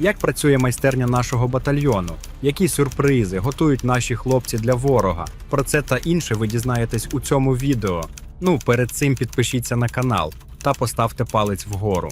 Як працює майстерня нашого батальйону? Які сюрпризи готують наші хлопці для ворога? Про це та інше ви дізнаєтесь у цьому відео. Ну, перед цим підпишіться на канал та поставте палець вгору.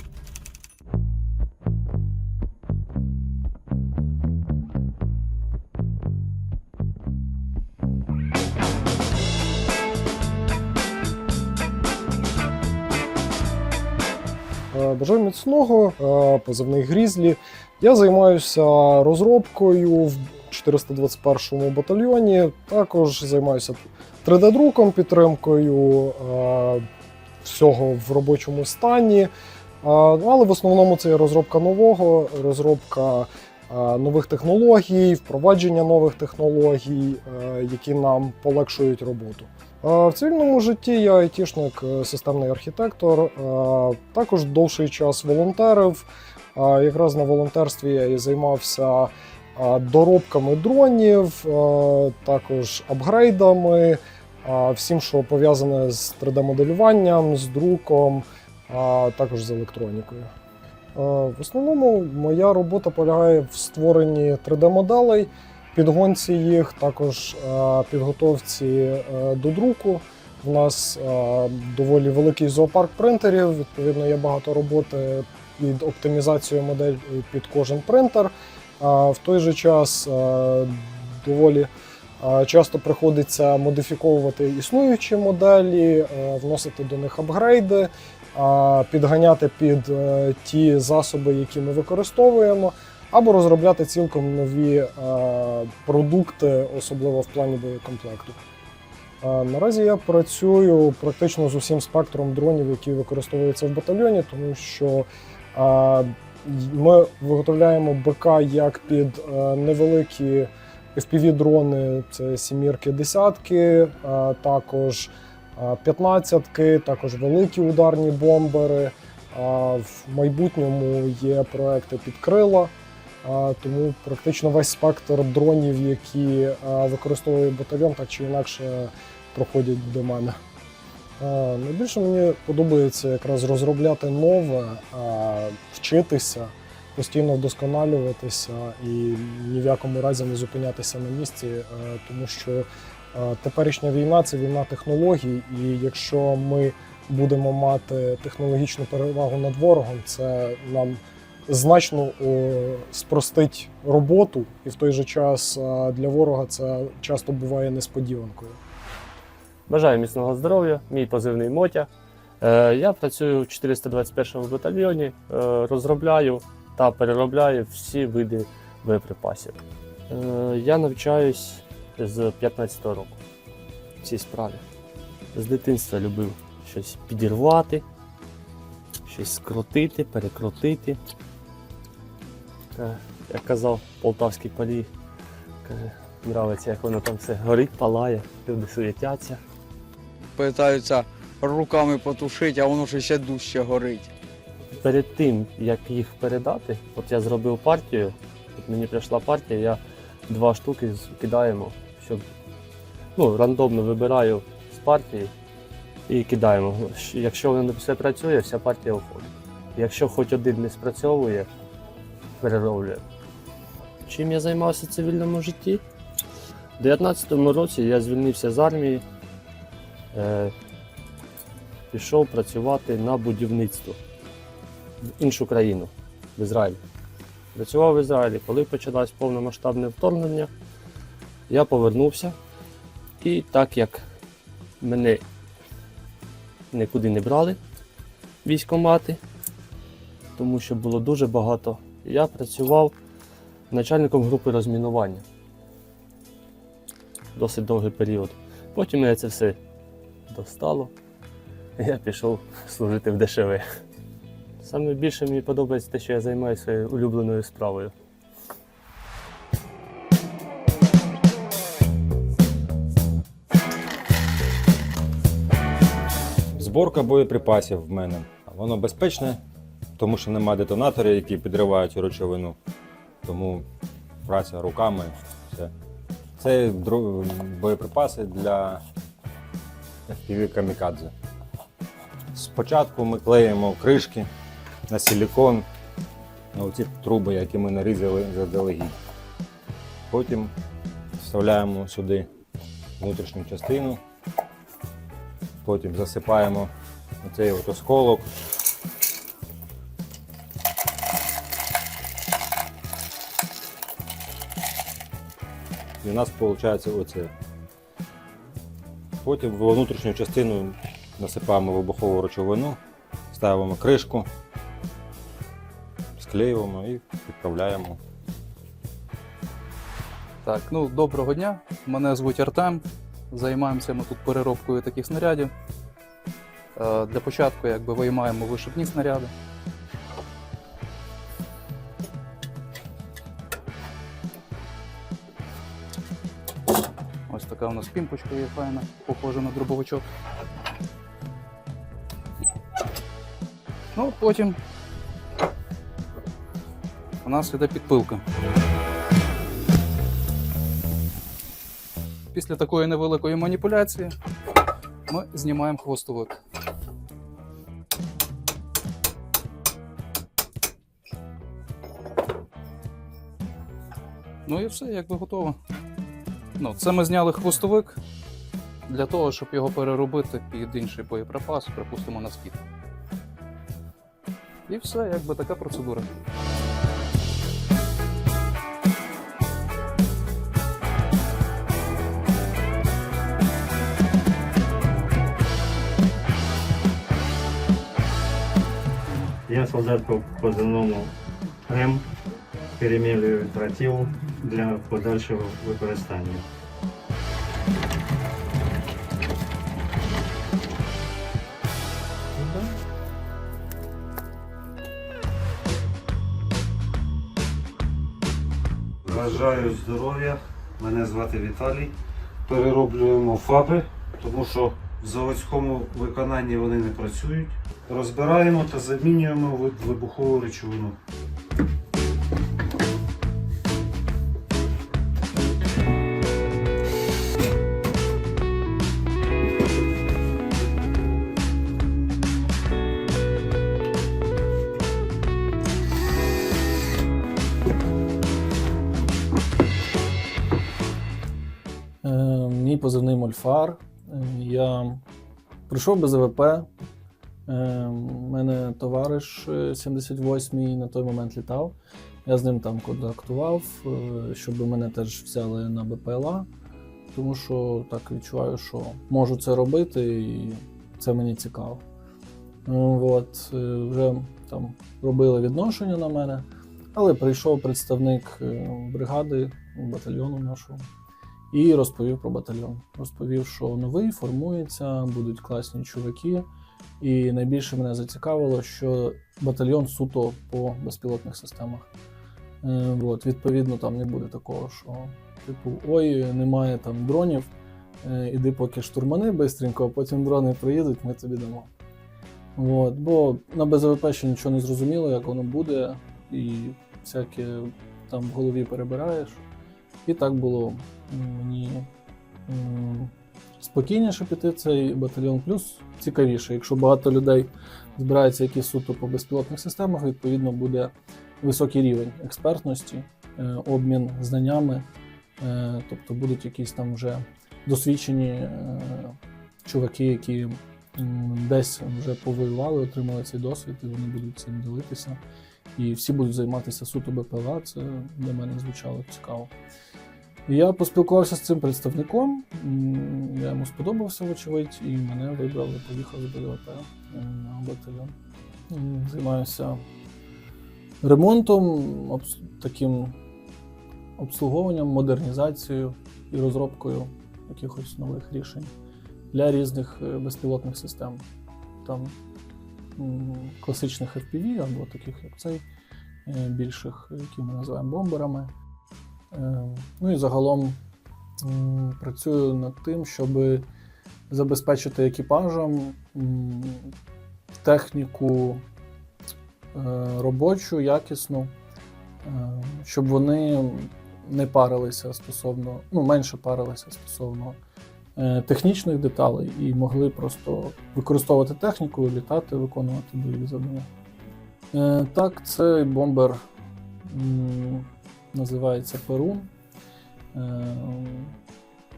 Бажаю міцного, е, позивний Грізлі. Я займаюся розробкою в 421 батальйоні. Також займаюся 3D-друком, підтримкою е, всього в робочому стані. Е, Але в основному це є розробка нового, розробка нових технологій, впровадження нових технологій, які нам полегшують роботу. В цивільному житті я айтішник, е, системний архітектор. Також довший час волонтерив. Якраз на волонтерстві я і займався доробками дронів, також апгрейдами, всім, що пов'язане з 3D-моделюванням, з друком, також з електронікою. В основному моя робота полягає в створенні 3D-моделей, підгонці їх, також е, підготовці е, до друку. У нас е, доволі великий зоопарк принтерів. Відповідно, є багато роботи під оптимізацією модель під кожен принтер. В той же час доволі часто приходиться модифіковувати існуючі моделі, вносити до них апгрейди, підганяти під ті засоби, які ми використовуємо або розробляти цілком нові е, продукти, особливо в плані боєкомплекту. Е, Наразі я працюю практично з усім спектром дронів, які використовуються в батальйоні, тому що е, ми виготовляємо БК як під е, невеликі FPV-дрони, це сімірки, десятки, е, також е, п'ятнадцятки, також великі ударні бомбери. А В майбутньому є проекти під крила, тому практично весь спектр дронів, які використовує батальйон, так чи інакше проходять до мене. Найбільше мені подобається якраз розробляти нове, вчитися, постійно вдосконалюватися і ні в якому разі не зупинятися на місці, тому що теперішня війна це війна технологій, і якщо ми будемо мати технологічну перевагу над ворогом, це нам значно о, спростить роботу, і в той же час е, для ворога це часто буває несподіванкою. Бажаю міцного здоров'я, мій позивний Мотя. Е, Я працюю в 421 батальйоні, е, розробляю та переробляю всі види боєприпасів. Е, Я навчаюсь з 15 року в цій справі. З дитинства любив щось підірвати, щось скрутити, перекрутити. Е, Як казав полтавський палій, каже, нравиться, як воно там все горить, палає, люди суетяться. питаються руками потушити, а воно ще дужче горить. перед тим, як їх передати, от я зробив партію, от мені прийшла партія, я два штуки кидаємо, щоб ну, рандомно вибираю з партії і кидаємо. Якщо воно все працює, вся партія уходить. Якщо хоч один не спрацьовує, перероблює. Чим я займався в цивільному житті? У 2019 році я звільнився з армії, е, пішов працювати на будівництво в іншу країну, в Ізраїль. Працював в Ізраїлі. Коли почалось повномасштабне вторгнення, я повернувся. І так як мене нікуди не брали військомати, тому що було дуже багато, я працював начальником групи розмінування. Досить довгий період. Потім мене це все достало. Я пішов служити в ДШВ. Саме більше мені подобається те, що я займаюся своєю улюбленою справою. Зборка боєприпасів в мене. Воно безпечне, тому що немає детонаторів, які підривають речовину. Тому праця руками. Все. Це боєприпаси для FPV камікадзе. Спочатку ми клеїмо кришки на силікон, на оці труби, які ми нарізали заздалегідь. Потім вставляємо сюди внутрішню частину, потім засипаємо оцей осколок. І у нас виходить оце. Потім в внутрішню частину насипаємо вибухову речовину, ставимо кришку, склеюємо і відправляємо. Так, ну доброго дня. Мене звуть Артем. Займаємося ми тут переробкою таких снарядів. Е, Для початку якби виймаємо вишипні снаряди. Така у нас пімпочка є файна, похожа на дробовичок. Ну, потім у нас іде підпилка. Після такої невеликої маніпуляції ми знімаємо хвостовик. Ну і все, якби готово. Ну, це ми зняли хвостовик для того, щоб його переробити під інший боєприпас, припустимо, на скіт. І все, якби така процедура. Я солдат по позивному М. Перемілюю тротил для подальшого використання. Бажаю здоров'я. Мене звати Віталій. Перероблюємо фаби, тому що в заводському виконанні вони не працюють. Розбираємо та замінюємо вибухову речовину. Позивний Мольфар. Е, Я прийшов без АВП. Е, У мене товариш е, 78-й на той момент літав. Я з ним там контактував, е, щоб мене теж взяли на БПЛА, тому що так відчуваю, що можу це робити, і це мені цікаво. От, е, вже там робили відношення на мене, але прийшов представник е, бригади, батальйону нашого і розповів про батальйон. Розповів, що новий формується, будуть класні чуваки. І найбільше мене зацікавило, що батальйон суто по безпілотних системах. Е, от, відповідно, там не буде такого, що типу, ой, немає там дронів, е, іди поки штурмани бистренько, а потім дрони приїдуть, ми тобі дамо. От, бо на БЗВП ще нічого не зрозуміло, як воно буде, і всяке там в голові перебираєш. І так було мені спокійніше піти цей батальйон, плюс цікавіше. Якщо багато людей збирається якісь суто по безпілотних системах, відповідно буде високий рівень експертності, е, обмін знаннями, е, тобто будуть якісь там вже досвідчені е, чуваки, які десь вже повоювали, отримали цей досвід, і вони будуть цим ділитися. І всі будуть займатися суто БПЛА, це для мене звучало цікаво. Я поспілкувався з цим представником, я йому сподобався, вочевидь, і мене вибрали, поїхав з БДВП е, на батальйон. Займаюся ремонтом, таким обслуговуванням, модернізацією і розробкою якихось нових рішень для різних е, безпілотних систем. Там класичних FPV або таких як цей, е, більших, які ми називаємо бомберами. Е, Ну і загалом працюю над тим, щоб забезпечити екіпажам техніку е, робочу, якісну, е, щоб вони не парилися стосовно, ну, менше парилися стосовно е, технічних деталей і могли просто використовувати техніку, літати, виконувати бойові завдання. Е, так, цей бомбер називається Перун. Е,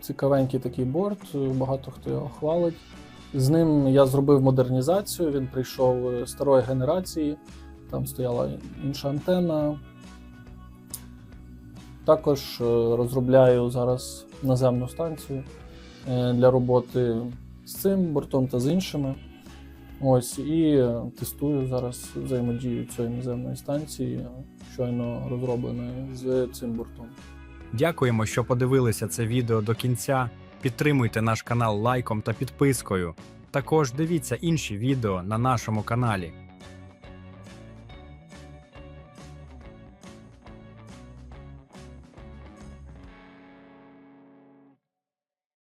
цікавенький такий борт, багато хто його хвалить. З ним я зробив модернізацію. Він прийшов старої генерації, там стояла інша антенна. Також е, розробляю зараз наземну станцію е, для роботи з цим бортом та з іншими. Ось і тестую зараз взаємодію цієї наземної станції, щойно розробленої з цим бортом. Дякуємо, що подивилися це відео до кінця. Підтримуйте наш канал лайком та підпискою. Також дивіться інші відео на нашому каналі.